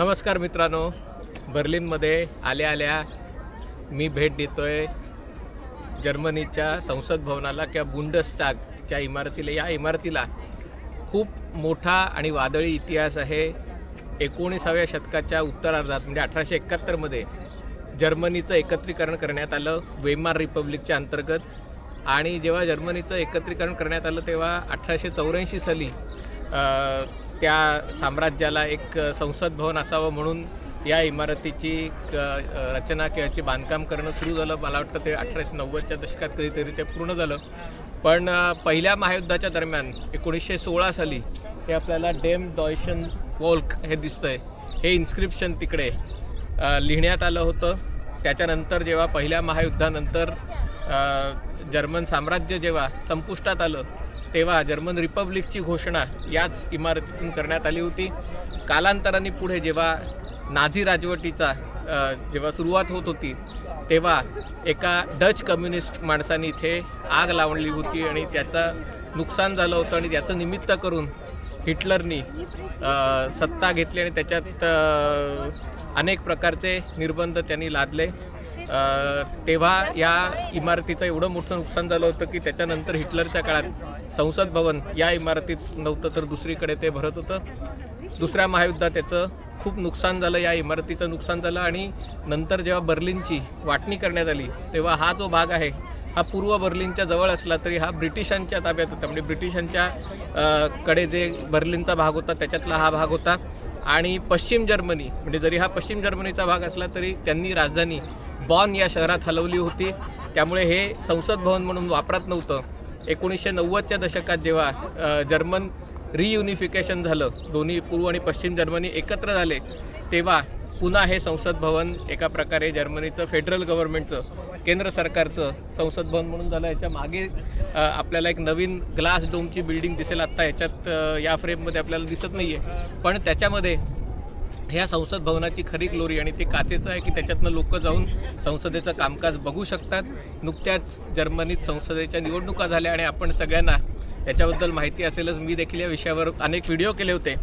नमस्कार मित्रांनो. बर्लिनमध्ये आल्या आल्या मी भेट देतो आहे जर्मनीच्या संसद भवनाला किंवा बुंडस्टागच्या इमारतीला. या इमारतीला खूप मोठा आणि वादळी इतिहास आहे. एकोणीसाव्या शतकाच्या उत्तरार्धात म्हणजे अठराशे एकाहत्तरमध्ये जर्मनीचं एकत्रीकरण करण्यात आलं वेमार रिपब्लिकच्या अंतर्गत. आणि जेव्हा जर्मनीचं एकत्रीकरण करण्यात आलं तेव्हा अठराशे चौऱ्याऐंशी साली त्या साम्राज्याला एक संसद भवन असावं म्हणून या इमारतीची क- रचना किंवा याची बांधकाम करणं सुरू झालं. मला वाटतं ते अठराशे नव्वदच्या दशकात कधीतरी ते पूर्ण झालं. पण पहिल्या महायुद्धाच्या दरम्यान एकोणीसशे सोळा साली हे आपल्याला डेम डॉयशन वोल्क हे दिसतंय. हे इन्स्क्रिप्शन तिकडे लिहिण्यात आलं होतं. त्याच्यानंतर जेव्हा पहिल्या महायुद्धानंतर जर्मन साम्राज्य जेव्हा संपुष्टात आलं तेव्हा जर्मन रिपब्लिकची घोषणा याच इमारतीतून करण्यात आली होती. कालांतराने पुढे जेव्हा नाझी राजवटीचा जेव्हा सुरुवात होत होती तेव्हा एका डच कम्युनिस्ट माणसाने इथे आग लावली होती आणि त्याचं नुकसान झालं होतं आणि त्याचं निमित्त करून हिटलरनी सत्ता घेतली आणि त्याच्यात अनेक प्रकारचे निर्बंध त्यांनी लादले. तेव्हा या इमारतीचं एवढं मोठं नुकसान झालं होतं की त्याच्यानंतर हिटलरच्या काळात संसद भवन या इमारतीत नव्हतं तर दुसरीकडे ते भरत होतं. दुसऱ्या महायुद्धात त्याचं खूप नुकसान झालं या इमारतीचं नुकसान झालं आणि नंतर जेव्हा बर्लिनची वाटणी करण्यात आली तेव्हा हा जो भाग आहे हा पूर्व बर्लिनच्या जवळ असला तरी हा ब्रिटिशांच्या ताब्यात होता. म्हणजे ब्रिटिशांच्या कडे जे बर्लिनचा भाग होता त्याच्यातला हा भाग होता. आणि पश्चिम जर्मनी म्हणजे जरी हा पश्चिम जर्मनीचा भाग असला तरी त्यांनी राजधानी बॉन या शहरात हलवली होती. त्यामुळे हे संसद भवन म्हणून वापरात नव्हतं. एकोणीसशे नव्वदच्या दशकात जेव्हा जर्मन रियुनिफिकेशन झालं दोन्ही पूर्व आणि पश्चिम जर्मनी एकत्र झाले तेव्हा पुन्हा हे संसद भवन एका प्रकारे जर्मनीचं फेडरल गव्हर्नमेंटचं केंद्र सरकारचं संसद भवन म्हणून झालं. याच्या मागे आपल्याला एक नवीन ग्लास डोमची बिल्डिंग दिसेल. आत्ता याच्यात या फ्रेममध्ये आपल्याला दिसत नाही आहे पण त्याच्यामध्ये ह्या संसद भवनाची खरी ग्लोरी आणि ते काचेचं आहे की त्याच्यातनं लोक जाऊन संसदेचं कामकाज बघू शकतात. नुकत्याच जर्मनीत संसदेच्या निवडणुका झाल्या आणि आपण सगळ्यांना याच्याबद्दल माहिती असेलच. मी देखील या विषयावर अनेक व्हिडिओ केले होते.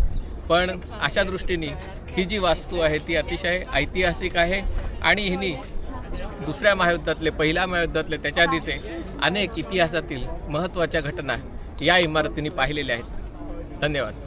पण अशा दृष्टीने ही जी वास्तू आहे ती अतिशय ऐतिहासिक आहे आणि हिनी दुसऱ्या महायुद्धातले पहिल्या महायुद्धातले त्याच्या आधीचे अनेक इतिहासातील महत्त्वाच्या घटना या इमारतीने पाहिलेल्या आहेत. धन्यवाद.